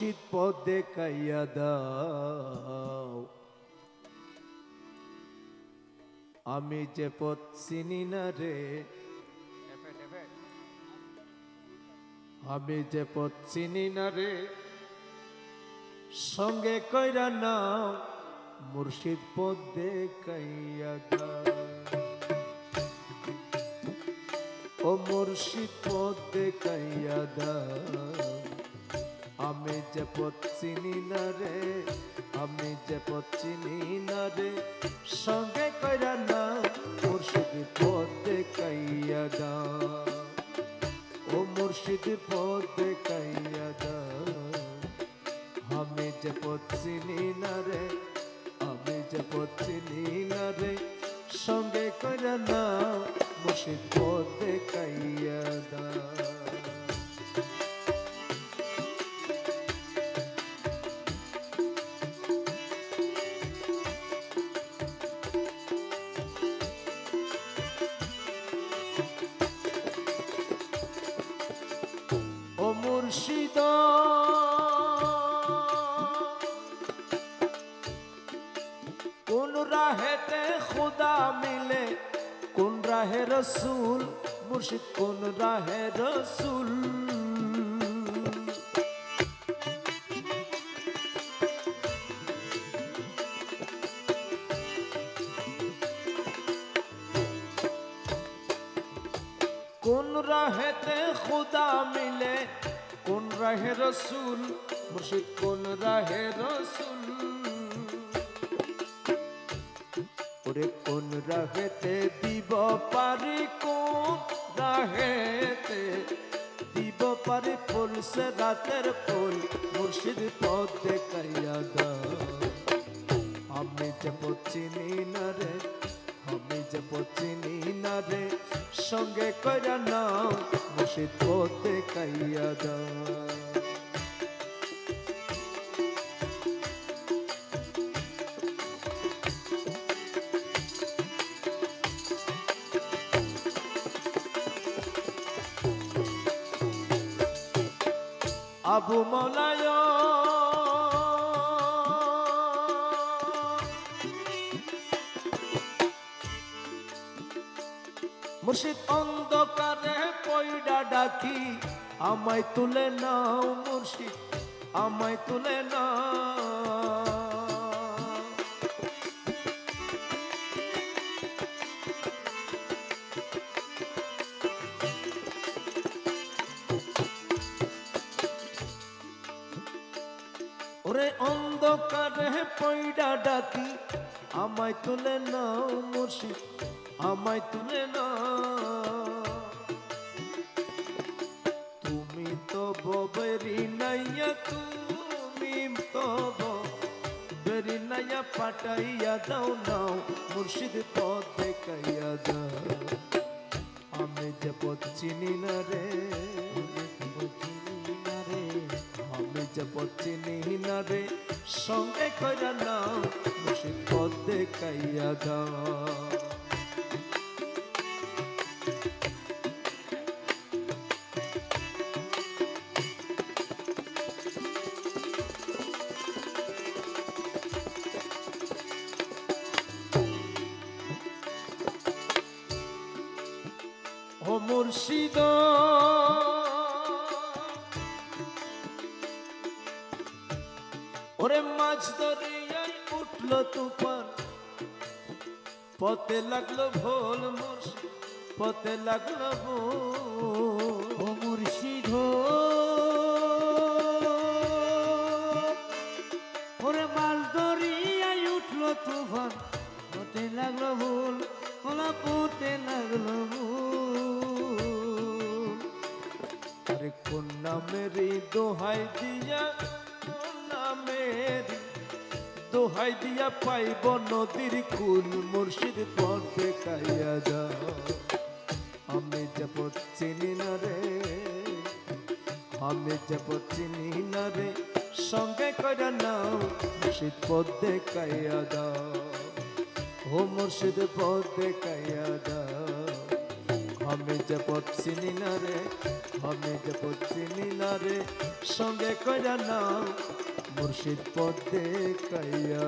শীত পথ দেখাইয়া দাও। আমি যে পথ চিনি না রে, আমি যে পথ চিনি না রে, সঙ্গে কইরা নাও, মুর্শিদ পথ দেখাইয়া দাও। ও মুর্শিদ পথ দেখাইয়া দাও। যে পথ চিনি না রে, আমি যে পথ চিনি না রে। সঙ্গে কইরা না, মুর্শিদ পথে কাইয়া দা ও মুর্শিদ পথে কাইয়া দা আমি যে পথ চিনি না রে রাহেতে খুদা মিলে, কোন রাহে রসুল? মুর্শিদ কোন রাহে রসুল? কোন রাহেতে খুদা মিলে, কোন রাহে রসুল? মুর্শিদ কোন রাহে রসুল? ওরে কোন রাহেতে দিব পারি, কোন রাহেতে দিব পারি? ফুল সে রাতের ফুল মুর্শিদ পথ দেখাইয়া দাও। আমি যে চিনি না রে, আমি যে চিনি না রে, সঙ্গে কইরা নাও মুর্শিদ পথ দেখাইয়া দাও। আবু মলায়। মুর্শিদ অন্ধকারে পয়ডা ডাকি আমায় তুলে নাও মুর্শিদ আমায় তুলে নাও অন্ধকারে পয়ডা ডাকি। আমায় তুলে নাও মুর্শিদ, আমায় তুলে নাও। তুমি তো ববেরি নাইয়া, তুমি তো বেরি নাইয়া পাটাইয়া দাও নাও, মুর্শিদ পথ দেখাইয়া দাও সঙ্গে কইরা নাও মুর্শিদ পথ দেখাইয়া দাও। মুর্শিদ ওরে মাছ দরিয়ায় উঠল তুফান। পথে লাগল ভোল মুর্শিদ পথে লাগল ভোল ও মুর্শিদ ওরে মাল দরিয়ায় উঠল তুফান, পথে লাগল ভুল, ওলা পথে লাগল ভুল। আরে কোন নামের দোহাই দিয়া নামের। দোহাই দিয়া পাইব নদীর কুল, মুর্শিদ পথ দেখাইয়া যাও। আমি যে পথ চিনি না রে, আমি যে পথ চিনি না রে। সঙ্গে কইরা নাও, মুর্শিদ পথ দেখাইয়া দাও ও মুর্শিদ পথ দেখাইয়া দাও আমি যে পথ চিনি না রে, আমি যে পথ চিনি না রে। সঙ্গে কইরা নাও মুর্শিদ পথ দেখাইয়া